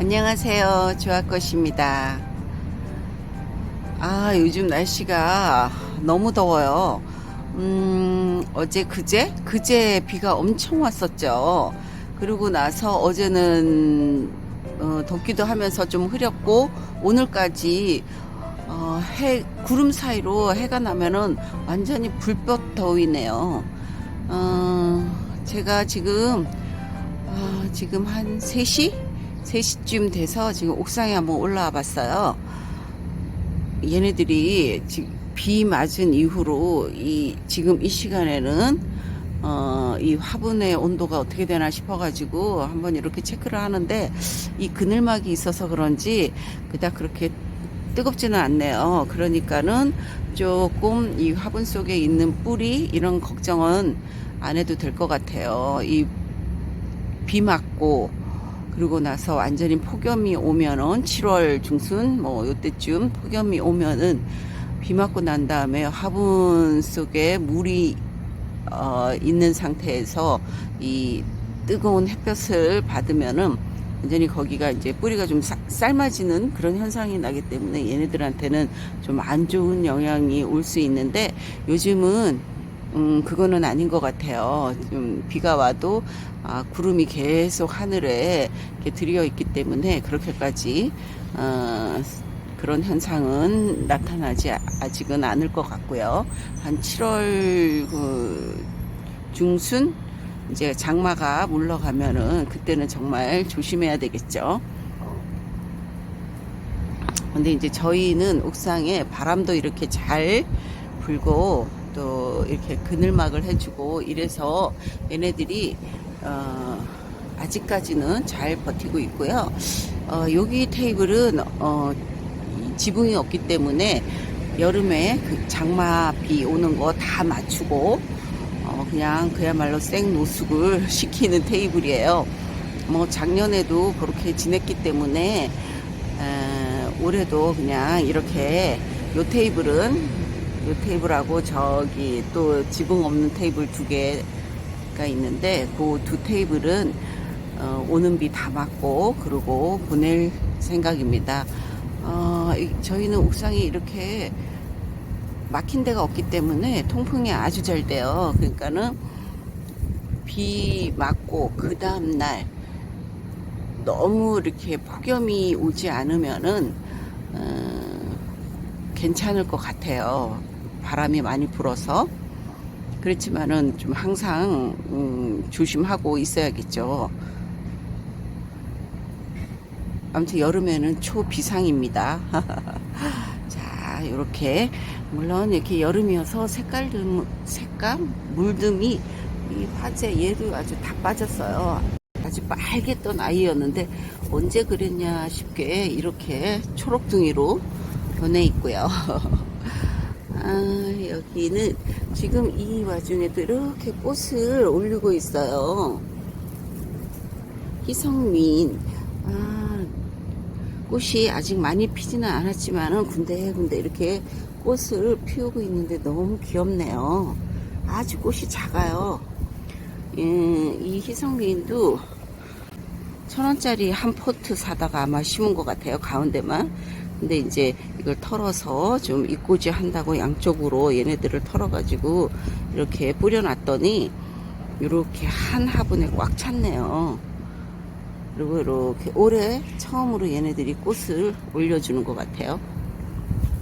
안녕하세요. 조아꽃입니다. 아, 요즘 날씨가 너무 더워요. 음, 어제 그제? 그제 비가 엄청 왔었죠. 그러고 나서 어제는 어, 덥기도 하면서 좀 흐렸고, 오늘까지 어, 해, 구름 사이로 해가 나면은 완전히 불볕 더위네요. 어, 제가 지금, 아, 지금 한 3시? 3시쯤 돼서 지금 옥상에 한번 올라와 봤어요. 얘네들이 지금 비 맞은 이후로 이 지금 이 시간에는 어, 이 화분의 온도가 어떻게 되나 싶어가지고 한번 이렇게 체크를 하는데 이 그늘막이 있어서 그런지 그닥 그렇게 뜨겁지는 않네요. 그러니까는 조금 이 화분 속에 있는 뿌리 이런 걱정은 안 해도 될 것 같아요. 이 비 맞고 그러고 나서 완전히 폭염이 오면은 7월 중순 뭐 요때쯤 폭염이 오면은 비 맞고 난 다음에 화분 속에 물이 어, 있는 상태에서 이 뜨거운 햇볕을 받으면은 완전히 거기가 이제 뿌리가 좀 사- 삶아지는 그런 현상이 나기 때문에 얘네들한테는 좀 안 좋은 영향이 올 수 있는데 요즘은 음, 그거는 아닌 것 같아요. 좀 비가 와도 아, 구름이 계속 하늘에 이렇게 들여 있기 때문에 그렇게까지 어, 그런 현상은 나타나지 아- 아직은 않을 것 같고요. 한 7월 그 중순 이제 장마가 물러가면은 그때는 정말 조심해야 되겠죠. 근데 이제 저희는 옥상에 바람도 이렇게 잘 불고 또 이렇게 그늘막을 해주고 이래서 얘네들이 어, 아직까지는 잘 버티고 있고요. 어, 여기 테이블은 어, 이 지붕이 없기 때문에 여름에 그 장마 비 오는 거 다 맞추고 어, 그냥 그야말로 생 노숙을 시키는 테이블이에요. 뭐 작년에도 그렇게 지냈기 때문에 에, 올해도 그냥 이렇게 요 테이블은 요 테이블하고 저기 또 지붕 없는 테이블 두 개가 있는데 그 두 테이블은 어, 오는 비다 맞고 그러고 보낼 생각입니다. 어, 이- 저희는 옥상이 이렇게 막힌 데가 없기 때문에 통풍이 아주 잘 돼요. 그러니까는 비 맞고 그 다음 날 너무 이렇게 폭염이 오지 않으면은 어, 괜찮을 것 같아요. 바람이 많이 불어서 그렇지만은 좀 항상 음, 조심하고 있어야겠죠. 아무튼 여름에는 초비상입니다. 자, 이렇게 물론 이렇게 여름이어서 색깔들 색감 물듬이 이 화재 얘도 아주 다 빠졌어요. 아주 떤 아이였는데 언제 그랬냐 싶게 이렇게 초록둥이로 변해 있고요. 아, 여기는 지금 이 와중에도 이렇게 꽃을 올리고 있어요. 희성민. 아, 꽃이 아직 많이 피지는 않았지만은 군데군데 이렇게 꽃을 피우고 있는데 너무 귀엽네요. 아주 꽃이 작아요. 예, 이 희성민도 천 원짜리 한 포트 사다가 아마 심은 것 같아요. 가운데만. 근데 이제 이걸 털어서 좀 이꼬지 한다고 양쪽으로 얘네들을 털어가지고 이렇게 뿌려놨더니 이렇게 한 화분에 꽉 찼네요. 그리고 이렇게 올해 처음으로 얘네들이 꽃을 올려주는 것 같아요.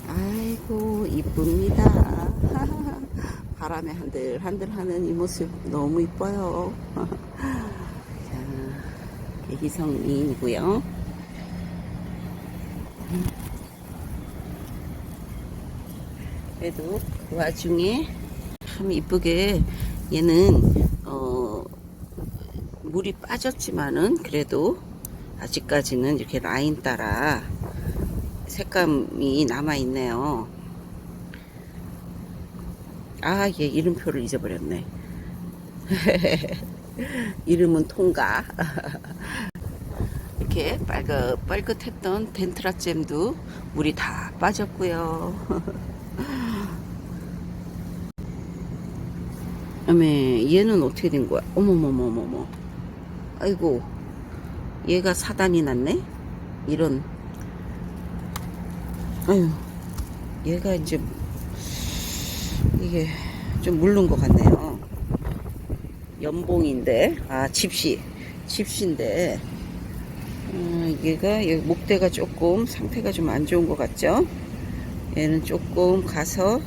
아이고 이쁩니다. 바람에 한들 한들 하는 이 모습 너무 이뻐요. 희성이고요. 그래도 그 와중에 참 이쁘게 얘는 어 물이 빠졌지만은 그래도 아직까지는 이렇게 라인 따라 색감이 남아 있네요. 아, 얘 이름표를 잊어버렸네. 이름은 통가. 이렇게 빨긋 빨긋했던 덴트라잼도 물이 다 빠졌고요. 어메 얘는 어떻게 된 거야? 어머머머머머. 아이고 얘가 사단이 났네. 이런 아유 얘가 이제 이게 좀 물른 것 같네요 연봉인데 아 집시 집시인데 음, 얘가 여기 목대가 조금 상태가 좀 안 좋은 것 같죠? 얘는 조금 가서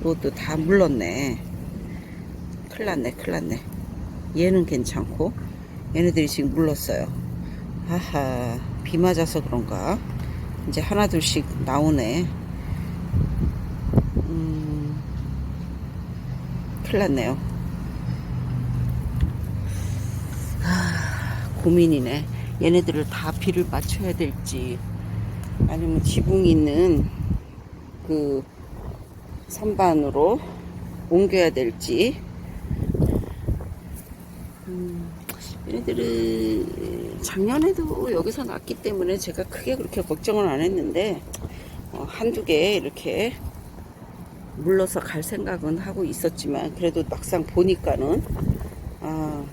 이것도 다 물렀네. 큰일 났네 큰일 났네. 얘는 괜찮고 얘네들이 지금 물렀어요. 하하 비 맞아서 그런가? 이제 하나 둘씩 나오네. 음 큰일 났네요 아, 고민이네. 얘네들을 다 비를 맞춰야 될지. 아니면 지붕 있는 그 선반으로 옮겨야 될지. 음, 얘네들은 작년에도 여기서 났기 때문에 제가 크게 그렇게 걱정을 안 했는데 어, 한두 개 이렇게 물러서 갈 생각은 하고 있었지만 그래도 막상 보니까는 아,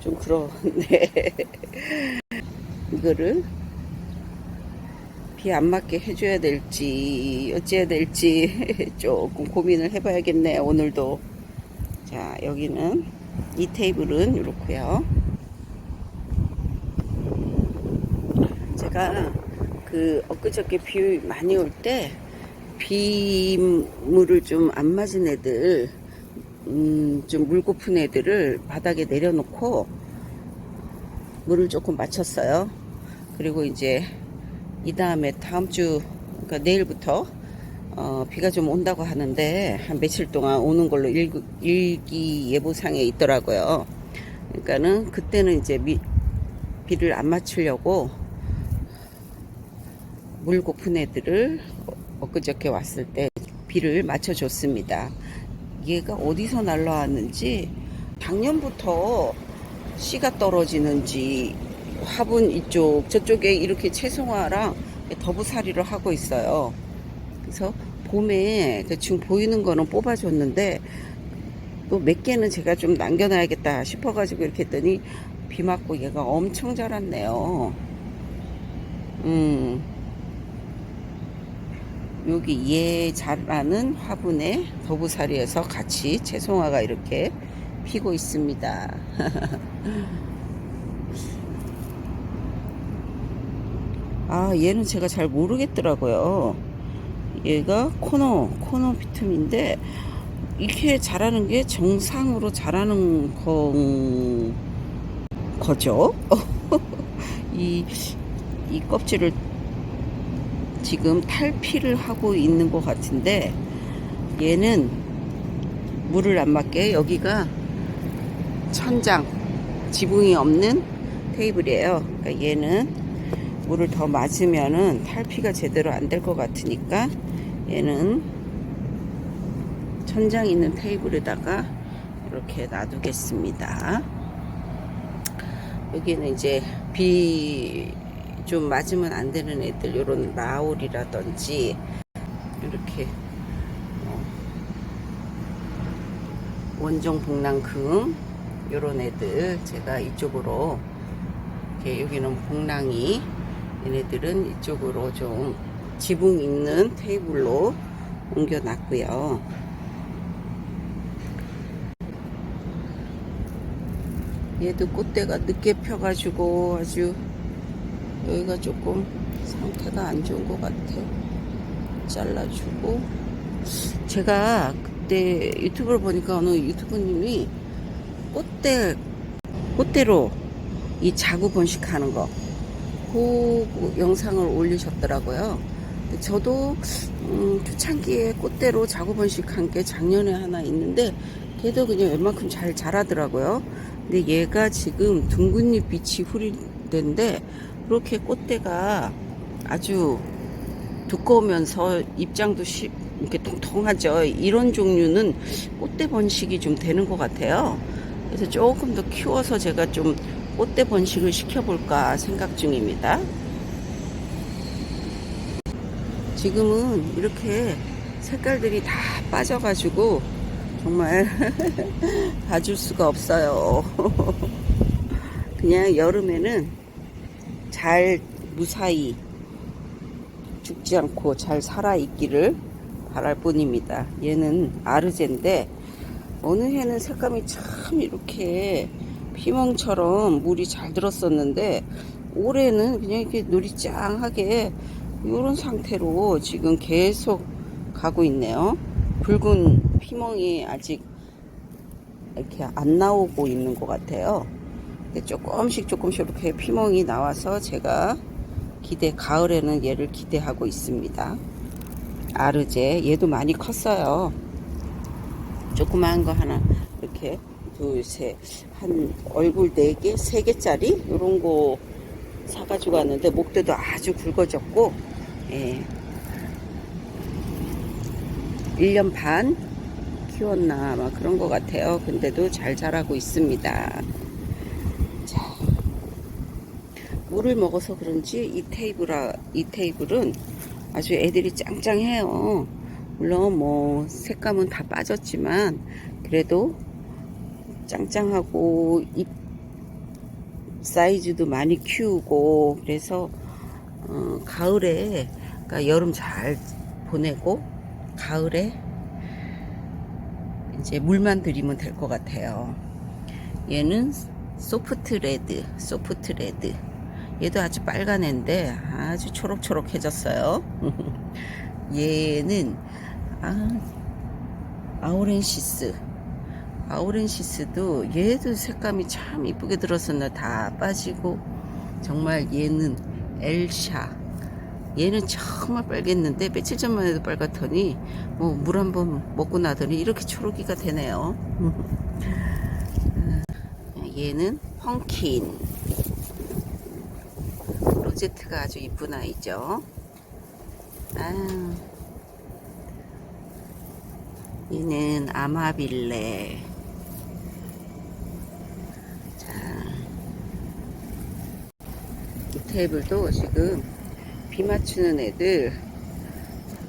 좀 그런데 이거를 비 안 맞게 해줘야 될지 어찌해야 될지 조금 고민을 해봐야겠네 오늘도. 자 여기는 이 테이블은 이렇고요. 제가 그 엊그저께 비 많이 올 때 비물을 좀 안 맞은 애들 음, 좀 물고픈 애들을 바닥에 내려놓고 물을 조금 맞췄어요. 그리고 이제 이 다음에 다음 주, 그러니까 내일부터 어, 비가 좀 온다고 하는데 한 며칠 동안 오는 걸로 일기, 일기 예보상에 있더라고요. 그러니까는 그때는 이제 미, 비를 안 맞추려고 물 고픈 애들을 엊그저께 왔을 때 비를 맞춰줬습니다. 얘가 어디서 날라왔는지 작년부터 씨가 떨어지는지 화분 이쪽 저쪽에 이렇게 채송화랑 더부살이를 하고 있어요. 그래서 봄에 대충 보이는 거는 뽑아줬는데 또 몇 개는 제가 좀 남겨놔야겠다 싶어가지고 이렇게 했더니 비 맞고 얘가 엄청 자랐네요. 여기 얘 자라는 화분에 더부살이에서 같이 채송화가 이렇게 피고 있습니다. 아, 얘는 제가 잘 모르겠더라고요. 얘가 코너, 코너 비틈인데, 이렇게 자라는 게 정상으로 자라는 거, 거죠? 이, 이 껍질을 지금 탈피를 하고 있는 것 같은데, 얘는 물을 안 맞게 여기가 천장, 지붕이 없는 테이블이에요. 그러니까 얘는 물을 더 맞으면은 탈피가 제대로 안 될 것 같으니까 얘는 천장 있는 테이블에다가 이렇게 놔두겠습니다. 여기는 이제 비 좀 맞으면 안 되는 애들, 요런 라울이라든지 이렇게 어, 원종 복랑금 요런 애들 제가 이쪽으로 이렇게 여기는 복랑이 얘네들은 이쪽으로 좀 지붕 있는 테이블로 옮겨 놨고요. 얘도 꽃대가 늦게 펴가지고 아주 여기가 조금 상태가 안 좋은 것 같아. 잘라주고 제가 그때 유튜브를 보니까 어느 유튜브님이 꽃대 꽃대로 이 자구 번식하는 거 그 영상을 올리셨더라고요. 저도 음, 초창기에 꽃대로 자구 번식한 게 작년에 하나 있는데 걔도 그냥 웬만큼 잘 자라더라고요. 근데 얘가 지금 둥근잎 빛이 후리된데 그렇게 꽃대가 아주 두꺼우면서 입장도 시, 이렇게 통통하죠. 이런 종류는 꽃대 번식이 좀 되는 것 같아요. 그래서 조금 더 키워서 제가 좀 꽃대 번식을 시켜볼까 생각 중입니다. 지금은 이렇게 색깔들이 다 빠져가지고 정말 봐줄 수가 없어요. 그냥 여름에는 잘 무사히 죽지 않고 잘 살아 있기를 바랄 뿐입니다. 얘는 아르제인데 어느 해는 색감이 참 이렇게 피멍처럼 물이 잘 들었었는데 올해는 그냥 이렇게 눈이 짱하게 이런 상태로 지금 계속 가고 있네요. 붉은 피멍이 아직 이렇게 안 나오고 있는 것 같아요. 근데 조금씩 조금씩 이렇게 피멍이 나와서 제가 기대 가을에는 얘를 기대하고 있습니다. 아르제 얘도 많이 컸어요. 조그마한 거 하나 이렇게 둘셋한 얼굴 네 개, 세 개짜리 이런 거 사가지고 왔는데 목대도 아주 굵어졌고 예. 1년 반 키웠나 아마 그런 것 같아요. 근데도 잘 자라고 있습니다. 자, 물을 먹어서 그런지 이 테이블아 이 테이블은 아주 애들이 짱짱해요. 물론 뭐 색감은 다 빠졌지만 그래도 짱짱하고 잎 사이즈도 많이 키우고 그래서 어, 가을에 그러니까 여름 잘 보내고 가을에 이제 물만 들이면 될 것 같아요. 얘는 소프트 레드, 소프트 레드. 얘도 아주 빨간 애인데 아주 초록초록해졌어요. 얘는 아, 아우렌시스. 아우렌시스도 얘도 색감이 참 이쁘게 들었었나 다 빠지고 정말 얘는 엘샤. 얘는 정말 빨갰는데 며칠 전만 해도 빨갛더니 뭐 물 한 번 먹고 나더니 이렇게 초록이가 되네요. 얘는 펑킨. 로제트가 아주 이쁜 아이죠. 아, 얘는 아마빌레. 자, 이 테이블도 지금 비 맞추는 애들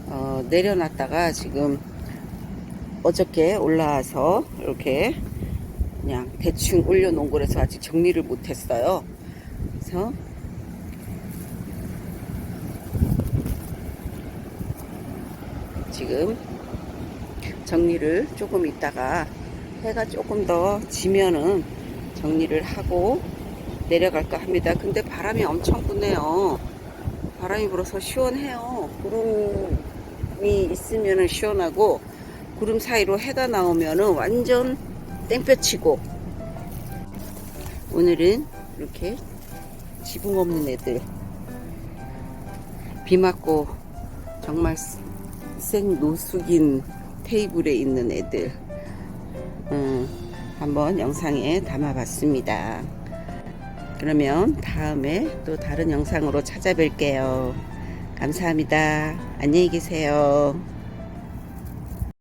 어, 내려놨다가 지금 어저께 올라와서 이렇게 그냥 대충 올려놓은 거라서 아직 정리를 못했어요. 그래서 지금 정리를 조금 있다가 해가 조금 더 지면은 정리를 하고 내려갈까 합니다. 근데 바람이 엄청 부네요. 바람이 불어서 시원해요. 구름이 있으면 시원하고 구름 사이로 해가 나오면 완전 땡볕이고 오늘은 이렇게 지붕 없는 애들 비 맞고 정말 생 노숙인 테이블에 있는 애들 음, 한번 영상에 담아봤습니다. 그러면 다음에 또 다른 영상으로 찾아뵐게요. 감사합니다. 안녕히 계세요.